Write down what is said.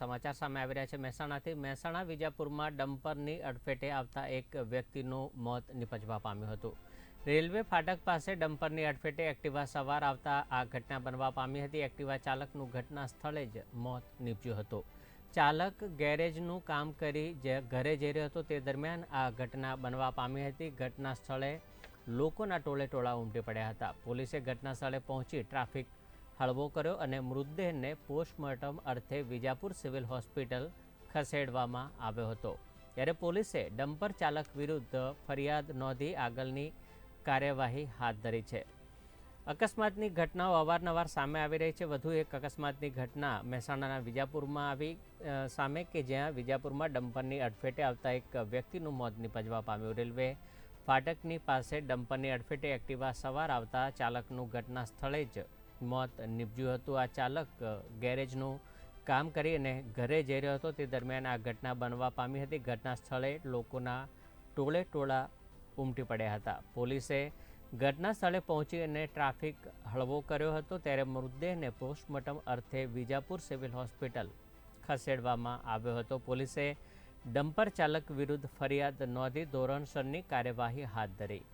સમાચાર સામે આવી રહ્યા છે. મહેસાણાથી મહેસાણા વિજાપુરમાં ડમ્પરની અડફેટે આવતા એક વ્યક્તિનું મોત નિપજવા પામ્યું હતું. રેલવે ફાટક પાસે ડમ્પરની અડફેટે એક્ટિવા સવાર આવતા આ ઘટના બનવા પામી હતી. એક્ટિવા ચાલકનું ઘટના સ્થળે જ મોત નીપજ્યું હતું. ચાલક ગેરેજનું કામ કરી જે ઘરે જઈ રહ્યો હતો તે દરમિયાન આ ઘટના બનવા પામી હતી. ઘટના સ્થળે લોકોના ટોળે ટોળા ઉમટી પડ્યા હતા. પોલીસે ઘટના સ્થળે પહોંચી ટ્રાફિક હળવો કર્યો અને મૃતદેહને પોસ્ટમોર્ટમ અર્થે વિજાપુર સિવિલ હોસ્પિટલ ખસેડવામાં આવ્યો હતો. ત્યારે પોલીસે ડમ્પર ચાલક વિરુદ્ધ ફરિયાદ નોંધી આગળની કાર્યવાહી હાથ ધરી છે. અકસ્માતની ઘટનાઓ અવારનવાર સામે આવી રહી છે. વધુ એક અકસ્માતની ઘટના મહેસાણાના વિજાપુરમાં આવી સામે કે જ્યાં વિજાપુરમાં ડમ્પરની અડફેટે આવતા એક વ્યક્તિનું મોત નિપજવા પામ્યું. રેલવે ફાટકની પાસે ડમ્પરની અડફેટે એક્ટિવા સવાર આવતા ચાલકનું ઘટના સ્થળે જ મોત નીપજ્યું હતું. આ ચાલક ગેરેજનું કામ કરી અને ઘરે જઈ રહ્યો હતો. તે દરમિયાન આ ઘટના બનવા પામી હતી. ઘટના સ્થળે લોકોના ટોળે ટોળા ઉમટી પડ્યા હતા. પોલીસે ઘટના સ્થળે પહોંચી અને ટ્રાફિક હળવો કર્યો હતો. ત્યારે મૃતદેહને પોસ્ટમોર્ટમ અર્થે વિજાપુર સિવિલ હોસ્પિટલ ખસેડવામાં આવ્યો હતો. પોલીસે ડમ્પર ચાલક વિરુદ્ધ ફરિયાદ નોંધી ધોરણસરની કાર્યવાહી હાથ ધરી.